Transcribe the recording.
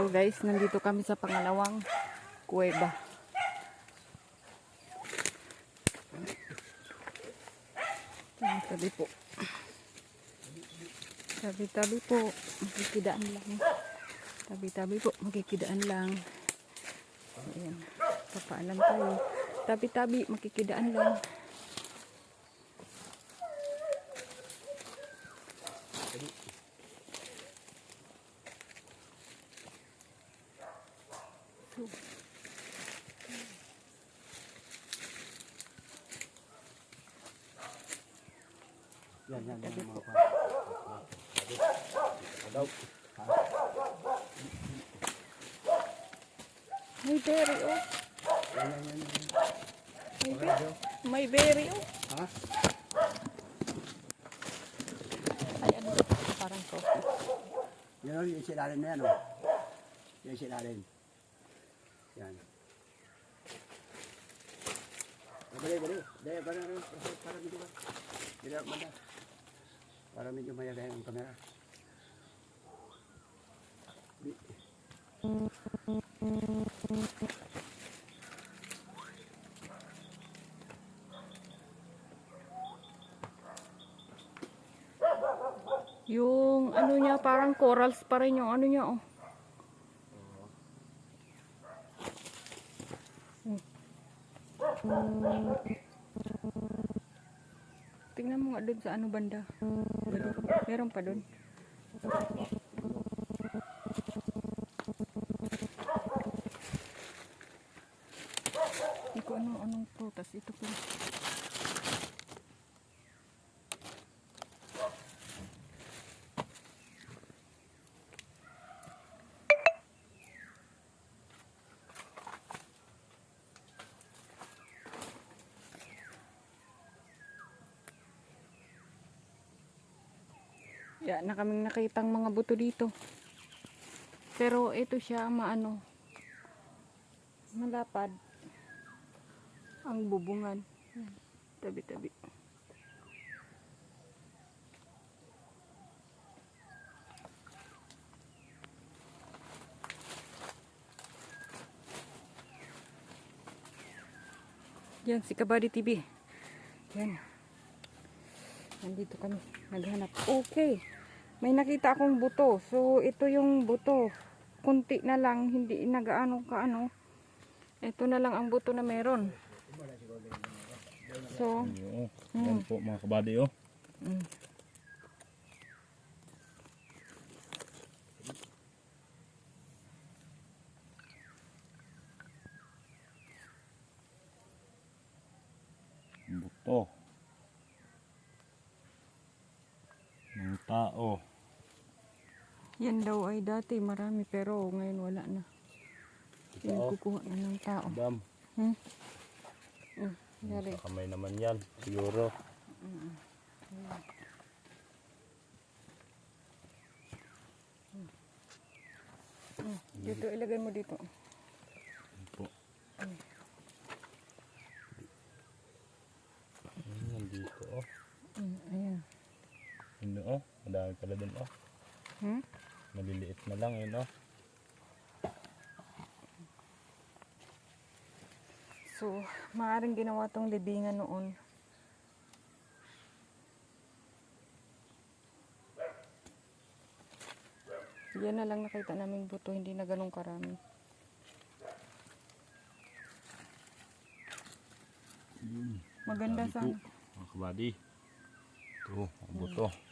So guys, nandito kami sa pangalawang kuweba. Tabi po. Tabi-tabi po. Makikidaan lang. Tabi-tabi po. Makikidaan lang. Ayan. Papaalam tayo. Tabi-tabi. Makikidaan lang. Yan, yan, yan. Mga pa. Daw. May berry oh. Yan, yan, yan. yan. May, Okay, be- Joe. may berry oh. Ha? Ay, ano ba? Parang coffee. Yan o, yung silalim na yan o. Yung silalim. Yan. Ah, Bali, bali. Dahil, para, para, para medyo ba? Dali, manda. Para medyo mayagayan ang kamera. Di. Yung ano niya, parang corals pa rin yung ano niya oh. Tingnan mo nga doon sa ano banda. Meron, meron pa doon. Hindi ko ano, anong prutas. Ito po. Yan na kaming nakitang mga buto dito. Pero ito siya maano. Malapad. Ang bubungan. Tabi-tabi. Yan, si Kabady TV. Yan. Nandito kami. Naghanap. Okay. May nakita akong buto. So, ito yung buto. Kunti na lang. Hindi nagaano ka ano. Ito na lang ang buto na meron. So, Oo. Yan po mga kabady oh. mm. Buto. Ng tao. Yan daw ay dati marami pero ngayon wala na. Yan kukuha na ng tao. Dam. Hmm? Mm. Yari. Sa kamay naman yan. Siguro. Mm. Dito, ilagay mo dito. Yan po. Hmm, nandito oh. Mm, ayan. Yun oh. Madami pala dun oh. Hmm? Maliliit na lang yun oh. So, maaaring ginawa tong libingan noon. Yan na lang nakita naming buto, hindi na ganun karami. Maganda Sabi sa Mga kabady. Ito, ang buto.